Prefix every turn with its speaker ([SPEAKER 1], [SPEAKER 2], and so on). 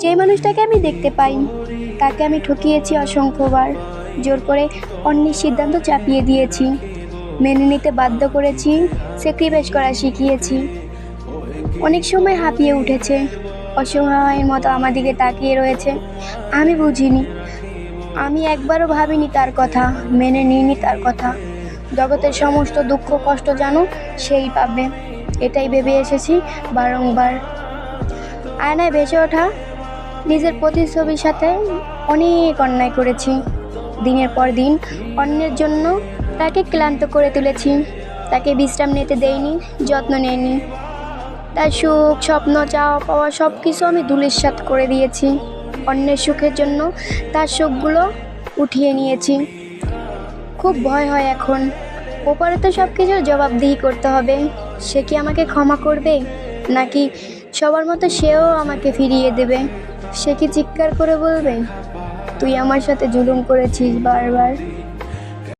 [SPEAKER 1] যে মানুষটাকে আমি দেখতে পাই, তাকে আমি ঠকিয়েছি অসংখ্যবার, জোর করে অন্যের সিদ্ধান্ত চাপিয়ে দিয়েছি, মেনে নিতে বাধ্য করেছি স্যাক্রিফাইস করা শিখিয়েছি। অনেক সময় হাঁপিয়ে উঠেছে, অসহায়ের মতো আমার দিকে তাকিয়ে রয়েছে। আমি বুঝিনি, আমি একবারও ভাবিনি তার কথা, মেনে নিইনি তার কথা। জগতের সমস্ত দুঃখ কষ্ট জানো, সেই পাবে। এটাই ভেবে এসেছি বারংবার। আয়নায় ভেসে ওঠা নিজের প্রতিচ্ছবির সাথে অনেক অন্যায় করেছি। দিনের পর দিন অন্যের জন্য তাকে ক্লান্ত করে তুলেছি। তাকে বিশ্রাম নিতে দেইনি, যত্ন নেয়নি তার সুখ, স্বপ্ন, চাওয়া, পাওয়া সব কিছু আমি ধুলিস্বাত করে দিয়েছি। অন্যের সুখের জন্য তার সুখগুলো উঠিয়ে নিয়েছি। খুব ভয় হয় এখন। ওপরে তো সব কিছুর জবাবদিহি করতে হবে। সে কি আমাকে ক্ষমা করবে? নাকি সবার মতো সেও আমাকে ফিরিয়ে দেবে। সে কি চিৎকার করে বলবে? তুই আমার সাথে জুলুম করেছিস বারবার।